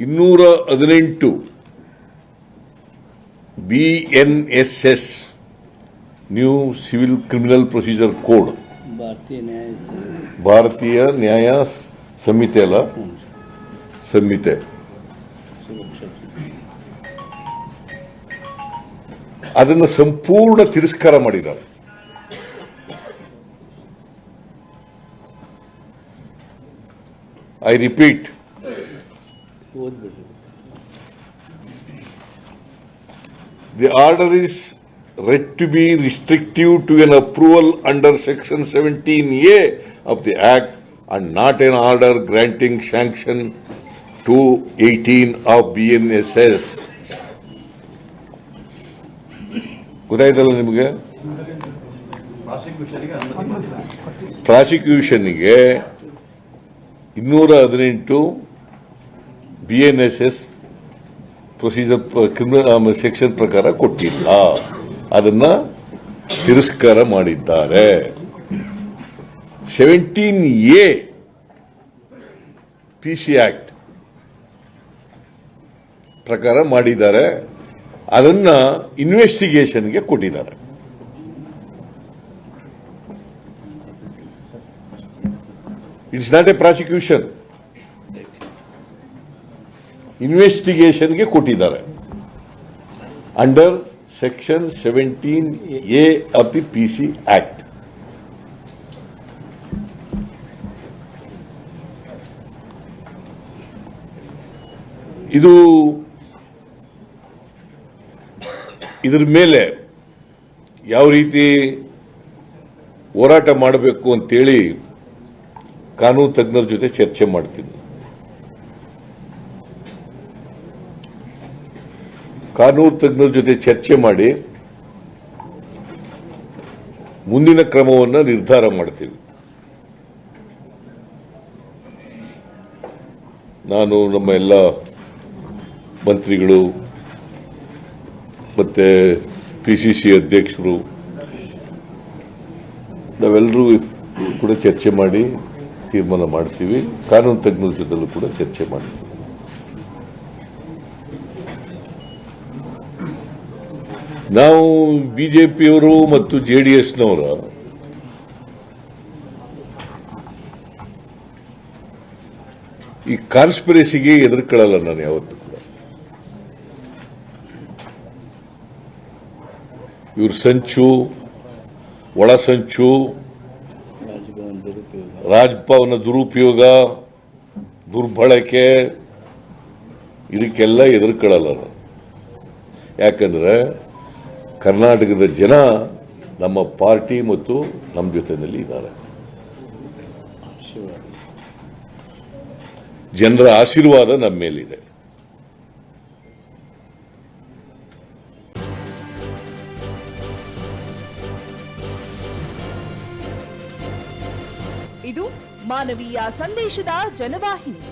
ಇನ್ನೂರ ಹದಿನೆಂಟು B N S S new civil criminal procedure code Bharatiya Nyaya Sanhita. ಅಲ್ಲ? ಸಂಹಿತೆ. ಅದನ್ನು ಸಂಪೂರ್ಣ ತಿರಸ್ಕಾರ ಮಾಡಿದ್ದಾರೆ. I repeat The order is read to be restrictive to an approval under section 17A of the Act and not an order granting sanction to 18 of BNSS. ಗೊತ್ತಾಯ್ತಲ್ಲ ನಿಮಗೆ ಪ್ರಾಸಿಕ್ಯೂಷನ್ಗೆ ಇನ್ನೂರ ಹದಿನೆಂಟು B N S S procedure criminal section ಪ್ರಕಾರ ಕೊಟ್ಟಿಲ್ಲ. ಅದನ್ನ ತಿರಸ್ಕಾರ ಮಾಡಿದ್ದಾರೆ. Seventeen A P C act ಪ್ರಕಾರ ಮಾಡಿದ್ದಾರೆ. ಅದನ್ನ ಇನ್ವೆಸ್ಟಿಗೇಷನ್ಗೆ ಕೊಟ್ಟಿದ್ದಾರೆ. ಇಟ್ಸ್ ನಾಟ್ ಎ ಪ್ರಾಸಿಕ್ಯೂಷನ್ ಇನ್ವೆಸ್ಟಿಗೇಷನ್ಗೆ ಕೊಟ್ಟಿದ್ದಾರೆ. Under section seventeen A of the P C act. ಇದು ಇದರ ಮೇಲೆ ಯಾವ ರೀತಿ ಹೋರಾಟ ಮಾಡಬೇಕು ಅಂತೇಳಿ ಕಾನೂನು ತಜ್ಞರ ಜೊತೆ ಚರ್ಚೆ ಮಾಡ್ತೀನಿ. ಕಾನೂನು ತಜ್ಞರ ಜೊತೆ ಚರ್ಚೆ ಮಾಡಿ ಮುಂದಿನ ಕ್ರಮವನ್ನು ನಿರ್ಧಾರ ಮಾಡ್ತೀವಿ. ನಾನು ನಮ್ಮ ಎಲ್ಲ ಮಂತ್ರಿಗಳು ಮತ್ತೆ ಪಿ ಸಿ ಸಿ ಅಧ್ಯಕ್ಷರು ನಾವೆಲ್ಲರೂ ಕೂಡ ಚರ್ಚೆ ಮಾಡಿ ತೀರ್ಮಾನ ಮಾಡ್ತೀವಿ. ಕಾನೂನು ತಜ್ಞರ ಜೊತೆಲೂ ಕೂಡ ಚರ್ಚೆ ಮಾಡ್ತೀವಿ. ನಾವು ಬಿಜೆಪಿಯವರು ಮತ್ತು ಜೆ ಡಿ ಎಸ್ನವರ ಈ ಕಾನ್ಸ್ಪಿರಸಿಗೆ ಎದುರ್ಕೊಳ್ಳಲ್ಲ ನಾನು ಯಾವತ್ತೂ ಕೂಡ. ಇವ್ರ ಸಂಚು, ಒಳ ಸಂಚು, ರಾಜ್ಭವನ ದುರುಪಯೋಗ, ದುರ್ಬಳಕೆ, ಇದಕ್ಕೆಲ್ಲ ಎದುರ್ಕೊಳ್ಳಲ್ಲ ನಾನು. ಯಾಕಂದ್ರೆ ಕರ್ನಾಟಕದ ಜನ ನಮ್ಮ ಪಾರ್ಟಿ ಮತ್ತು ನಮ್ಮ ಜೊತೆಯಲ್ಲಿ ಇದ್ದಾರೆ. ಜನರ ಆಶೀರ್ವಾದ ನಮ್ಮ ಮೇಲಿದೆ. ಇದು ಮಾನವೀಯ ಸಂದೇಶದ ಜನವಾಹಿನಿ.